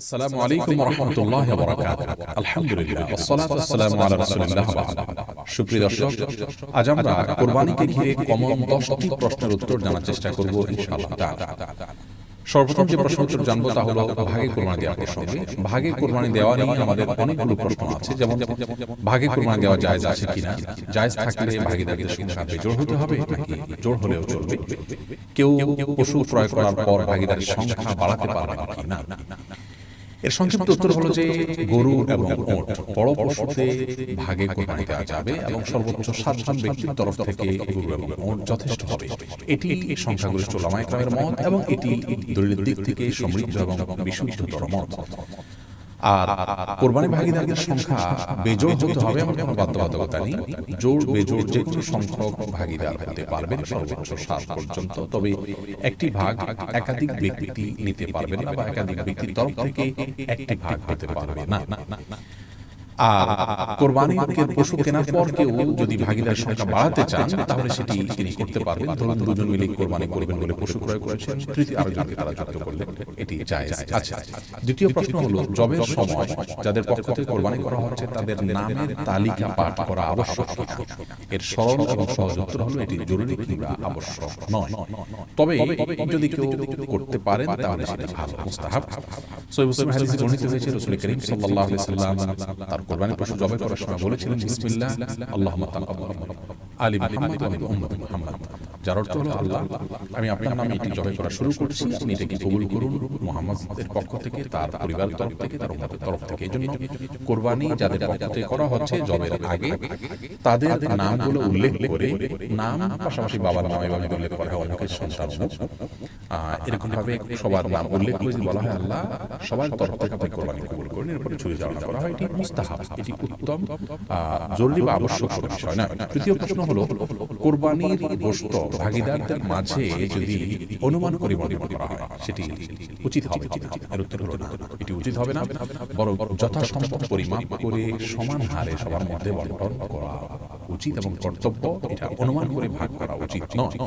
আসসালামু আলাইকুম রহমতুল্লাহ আলহামদুলিল্লাহ। ওয়াসসালাতু ওয়াসসালামু আলা রাসূলিল্লাহ সুপ্রিয় দর্শক আজ আমরা কোরবানিকে ঘিরে কমন দশটি প্রশ্নের উত্তর জানার চেষ্টা করব ইনশাআল্লাহ সর্বপ্রথম যে প্রশ্ন উত্তর জানব তা হলো ভাগে কোরবানি দেওয়ার প্রসঙ্গে ভাগে কোরবানি দেওয়া নিয়ে আমাদের অনেকগুলো প্রশ্ন আছে। যেমন ভাগে কোরবানি দেওয়া জায়েজ আছে কিনা? জায়েজ থাকলে ভাগিদারদের সংখ্যা বেজোড় হতে হবে নাকি জোর হলেও চলবে? কেউ পশু ক্রয় করার পর ভাগিদারের সংখ্যা বাড়াতে পারবে কিনা? এর সংক্ষিপ্ত উত্তর হলো যে গরু এবং ওট বড় পশুতে ভাগে কোরবানি দেওয়া যাবে এবং সর্বোচ্চ সাতজন ব্যক্তির তরফ থেকে গরু এবং ওট যথেষ্ট হবে। এটি সংখ্যাগরিষ্ঠ লামায়ক্রামের মত এবং এটি দলিলের দিক থেকে সমৃদ্ধ এবং বিশুদ্ধতর মত। আর কোরবানি ভাগিদারদের সংখ্যা বেজোড় হতে হবে এমন কোনো বাধ্যবাধকতা নেই। জোর, বেজোড় যে কোনো সংখ্যক ভাগিদার হতে পারবেন সর্বোচ্চ সাত পর্যন্ত। তবে একটি ভাগ একাধিক ব্যক্তি নিতে পারবে না বা একাধিক ব্যক্তির তরফ থেকে একটি ভাগ হতে পারবে না। আর কোরবানির পশু কেনার পর কেউ যদি ভাগিদার সংখ্যা বাড়াতে চান তাহলে সেটি তিনি করতে পারবেন। ধরুন দুজন মিলে কোরবানি করবেন বলে পশু ক্রয় করেছেন তৃতীয় আরেকজনকে তারা যুক্ত করলেন। এটি জায়েজ আছে। দ্বিতীয় প্রশ্ন হলো জবের সময় যাদের পক্ষ থেকে কোরবানি করা হচ্ছে তাদের নামের তালিকা পাঠ করা আবশ্যক। এর সরল এবং সহজ উত্তর হলো এটি জরুরি কিংবা আবশ্যক নয়। তবে যদি কেউ করতে পারেন তাহলে সেটা ভালো মুস্তাহাব সহিহ মুসলিম হাদিসে বর্ণিত হয়েছে রাসূল করিম সাল্লাল্লাহু আলাইহি সাল্লাম তার কোরবানি পশু জবাই করার সময় বলেছিলেন বিসমিল্লাহ আল্লাহ আলী মুহাম্মদ। যার অর্থ হলো আল্লাহ। আমি আপনার নামে এটি জবাই করা শুরু করছি। আপনি এটাকে কবুল করুন। মুহাম্মদের পক্ষ থেকে, তার পরিবারের তরফ থেকে, তার উম্মতের তরফ থেকে এজন্য কোরবানি যাদের পক্ষ করা হচ্ছে জবের আগে, তাদের নামগুলো উল্লেখ করে, নাম পাশাপাশি বাবার নাম এভাবে উল্লেখ করা হয় অনেকের সন্তান এরকম ভাবে সবার নাম উল্লেখ করে বলা হয় আল্লাহ, সবার তরফ থেকে আপনি কোরবানি কবুল করুন। এরপরে ছুরি চালনা করা হয়। এটি মুস্তাহাব। এটি উত্তম। জরুরি বা আবশ্যক বিষয় না তৃতীয় প্রশ্ন হলো, কোরবানির গোশত ভাগিদারদের মাঝে যদি অনুমান করে মনে করা হয়, সেটি উচিত হবে উত্তর না। এটি উচিত হবে না। বরং যথাসম্ভব পরিমাপ করে সমান হারে সবার মধ্যে বন্টন করা উচিত এবং কর্তব্য এটা। অনুমান করে ভাগ করা উচিত নয়।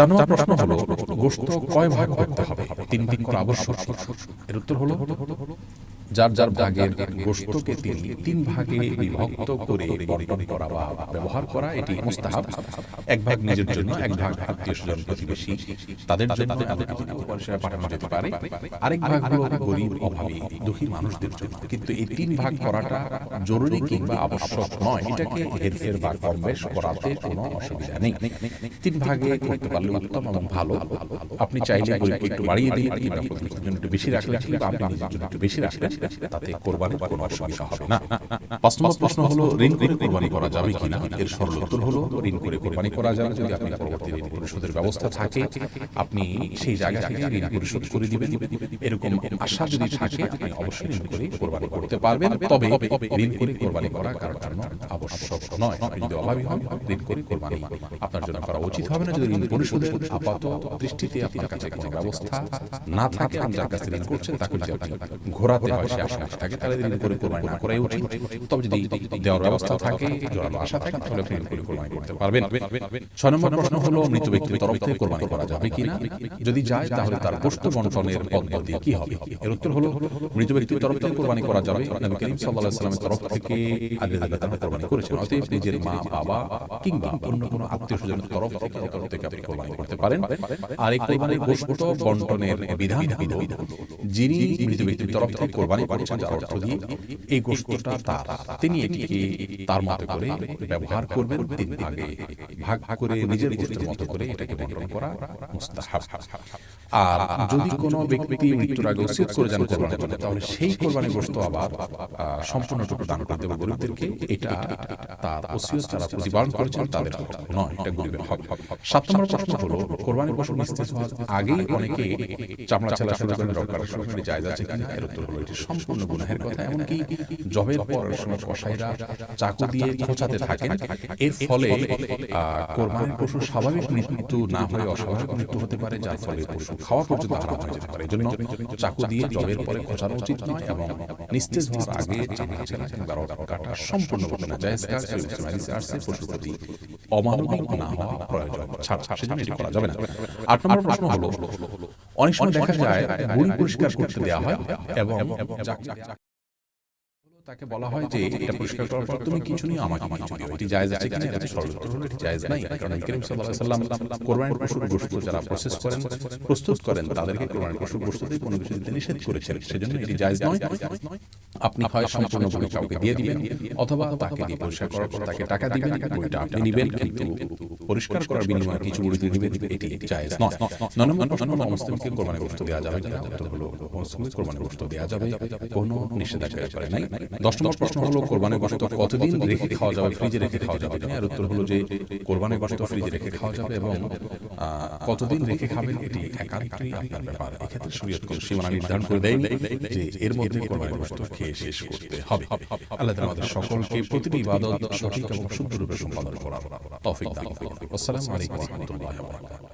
চার নম্বর প্রশ্ন হলো গোস্ত কয় ভাগ করতে হবে? তিন করা আবশ্যক এর উত্তর হলো যার যার ভাগের গোস্তকে তিনি তিন ভাগে বিভক্ত করে বন্টন করা বা ব্যবহার করা এটি মুস্তাহাব। এক ভাগ নিজের জন্য এক ভাগ আত্মীয় স্বজন প্রতিবেশী। তাদের জন্য পাঠানো যেতে পারে। আরেক ভাগ হলো গরিব অভাবী দুঃখী মানুষদের জন্য। কিন্তু এই তিন ভাগ করাটা জরুরি কিংবা আবশ্যক নয়। এটাকে হেরফের বা কম বেশ করাতে কোনো অসুবিধা নেই। তিন ভাগে করতে পারলে ভালো আপনি চাইলে গরিবকে একটু বাড়িয়ে দিন কিংবা প্রতিবেশীর জন্য একটু বেশি রাখলেন কিংবা আপনি নিজের জন্য একটু বেশি রাখলেন তাতে কোরবানির কোনো অসুবিধা হবে না। পাঁচ নম্বর প্রশ্ন হলো ঋণ করে কোরবানি করা যাবে কিনা? এর সরল উত্তর হলো ঋণ করে কোরবানি করা যাবে যদি আপনি পরবর্তী ঋণ পরিশোধের ব্যবস্থা থাকে আপনি সেই জায়গা থেকে ঋণ পরিশোধ করে দিবেন। এরকম আশা যদি থাকে আপনি অবশ্যই ঋণ করে কোরবানি করতে পারবেন তবে ঋণ করে কোরবানি করা কারোর জন্য আবশ্যক নয় যদি অভাবী হন ঋণ করে কোরবানি আপনার জন্য করা উচিত হবে না যদি ঋণ মৃত ব্যক্তির তরফ থেকে কোরবানি করা যাবে কিনা? যদি যায়, তাহলে তার বন্টনের কি হবে? এর উত্তর হলো, মৃত ব্যক্তির তরফ থেকে কোরবানি করা যাবে। করিম তরফ থেকে কোরবানি করেছেন। নিজের মা, বাবা কিংবা অন্য কোনো আত্মীয় স্বজনের তরফ থেকে তরফ থেকে আপনি কোরবানি করতে পারেন। আর এই কোরবানির গোষ্ঠ বন্টনের বিধান হলো যিনি মৃত ব্যক্তির তরফ থেকে কোরবানি করেছেন যার অর্থ দিয়ে এই গোষ্ঠটা তার তিনি এটিকে তার মতো করে ব্যবহার করবেন তিন ভাগে। ভাগ ভাগ করে নিজের গোষ্ঠের মতো করে এটাকে বন্টন করা মুস্তাহাব। আর যদি কোনো ব্যক্তি মৃত্যুর আগে উচিত করে যান কোরবানি করতে তাহলে সেই কোরবানি গোষ্ঠ আবার সম্পূর্ণটুকু দান করতে হবে গরিবদেরকে এটা তার ওসিয়ত যারা প্রতিপালন করেছেন তাদের নয় এটা গরিবের হক সাত নম্বর প্রশ্ন হলো কোরবানি পশু নিস্তেজ হওয়ার আগেই অনেকে চামড়া ছেলা শুরু করেন রকার শুরু করে জায়গা আছে কিনা এর উত্তর হলো এটি সম্পূর্ণ গুনাহের কথা এমনকি জবের পর সময় কসাইরা চাকু দিয়ে খোঁচাতে থাকেন এর ফলে কোরবানির পশু স্বাভাবিক মৃত্যু না হয়ে অস্বাভাবিক মৃত্যু হতে পারে যার ফলে পশু খাওয়া পর্যন্ত হারাম হয়ে যেতে পারে এজন্য চাকু দিয়ে জবের পরে খোঁচানো উচিত নয় এবং নিস্তেজ হওয়ার আগে চামড়া ছেলা কিংবা রক কাটা সম্পূর্ণ না জায়েজ অমানবিক না হওয়া প্রয়োজন ছাড়া সেজন্য এটি করা যাবে না। আট নম্বর প্রশ্ন হলো অনেক সময় দেখা যায় বুড়ি পরিষ্কার করতে দেওয়া হয় এবং তাকে বলা হয় যে এটা পরিষ্কার করার পর তুমি কিছু নিয়ে আমাকে কিছু দিও। এটি জায়েজ আছে কিনা? এটা সরল হলো এটি জায়েজ নাই কারণ করিম সাল্লাল্লাহু আলাইহি সাল্লাম কোরবানির পশুর গোশত যারা প্রসেস করেন প্রস্তুত করেন তাদেরকে কোরবানির পশুর গোশত দিয়ে কোনো কিছু দিতে নিষেধ করেছেন সেজন্য এটি জায়েজ নয়। আপনি হয় সম্পূর্ণভাবে কাউকে দিয়ে দিবেন অথবা তাকে দিয়ে পরিষ্কার করার পর তাকে টাকা দিবেন বইটা আপনি নিবেন কিন্তু পরিষ্কার করার বিনিময়ে কিছু বড়ি দিয়ে দিবেন এটি জায়েজ নয়। নয়। নম্বর প্রশ্ন হলো মুসলিমকে কোরবানির গোশত দেওয়া যাবে কিনা উত্তর হলো মুসলিমকে কোরবানির গোশত দেওয়া যাবে কোনো নিষেধাজ্ঞা করে নাই। দশ নম্বর প্রশ্ন হলো কোরবানির গোশত কতদিন রেখে খাওয়া যাবে ফ্রিজে রেখে খাওয়া যাবে কিনা এর উত্তর হলো যে কোরবানির গোশত ফ্রিজে রেখে খাওয়া যাবে এবং কতদিন রেখে খাবেন এটি একান্তই আপনার ব্যাপার এক্ষেত্রে শরীয়ত কোনো সীমানা নির্ধারণ করে দেয়নি যে এর মধ্যে কোরবানির গোশত খেয়ে শেষ করতে হবে। আল্লাহ আমাদের সকলকে প্রতিটি ইবাদত সঠিক এবং শুদ্ধ রূপে সম্পাদন করার তৌফিক দান করুন। আসসালামু আলাইকুম ওয়া রাহমাতুল্লাহি ওয়া বারাকাতুহু।